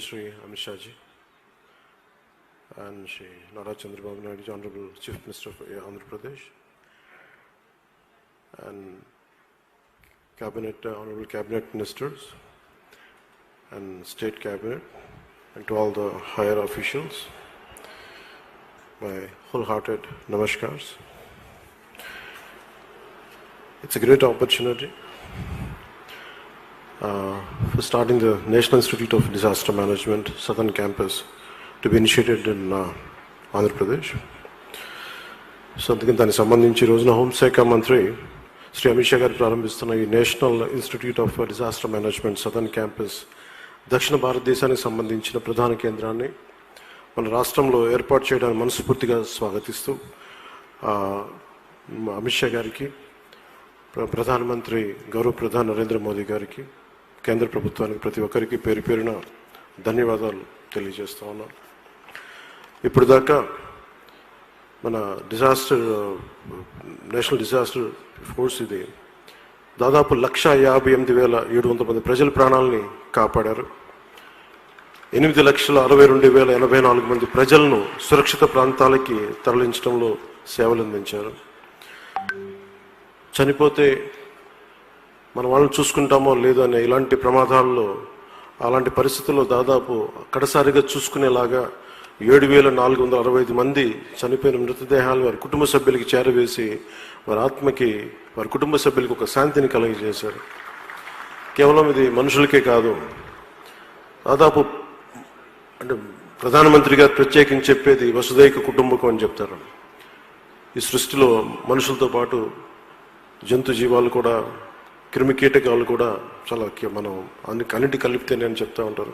Shri Amit Shah ji and Shri Nara Chandrababu Naidu, Honorable Chief Minister of Andhra Pradesh, and Cabinet, uh, Honorable Cabinet Ministers, and State Cabinet, and to all the higher officials, my wholehearted namaskars. It's a great opportunity uh, for starting the National Institute of Disaster Management Southern Campus to be initiated in uh, Andhra Pradesh. So అందుకని దానికి సంబంధించి రోజున హోంశాఖ మంత్రి శ్రీ అమిత్ షా గారు ప్రారంభిస్తున్న ఈ national institute of disaster management southern campus దక్షిణ భారతదేశానికి సంబంధించిన ప్రధాన కేంద్రాన్ని మన రాష్ట్రంలో ఏర్పాటు చేయడానికి మనస్ఫూర్తిగా స్వాగతిస్తూ అమిత్ షా గారికి ప్రధానమంత్రి గౌరవ ప్రధాని నరేంద్ర మోదీ గారికి కేంద్ర ప్రభుత్వానికి ప్రతి ఒక్కరికి పేరు పేరున ధన్యవాదాలు తెలియజేస్తా ఉన్నాం. ఇప్పుడు దాకా మన డిజాస్టర్ నేషనల్ డిజాస్టర్ ఫోర్స్ ఇది దాదాపు లక్ష యాభై ఎనిమిది వేల ఏడు వందల మంది ప్రజల ప్రాణాలని కాపాడారు. ఎనిమిది లక్షల అరవై రెండు వేల ఎనభై నాలుగు మంది ప్రజలను సురక్షిత ప్రాంతాలకి తరలించడంలో సేవలు అందించారు చనిపోతే మన వాళ్ళని చూసుకుంటామో లేదో అనే ఇలాంటి ప్రమాదాల్లో అలాంటి పరిస్థితుల్లో దాదాపు కడసారిగా చూసుకునేలాగా ఏడు వేల నాలుగు వందల అరవై ఐదు మంది చనిపోయిన మృతదేహాలు వారి కుటుంబ సభ్యులకి చేరవేసి వారి ఆత్మకి వారి కుటుంబ సభ్యులకి ఒక శాంతిని కలుగజేశారు. కేవలం ఇది మనుషులకే కాదు. దాదాపు అంటే ప్రధానమంత్రి గారు ప్రత్యేకించి చెప్పేది వసుదైక కుటుంబకం అని చెప్తారు. ఈ సృష్టిలో మనుషులతో పాటు జంతు జీవాలు కూడా క్రిమి కీటకాలు కూడా చాలా మనం అన్ని అన్నిటి కలిపితేనే అని చెప్తా ఉంటారు.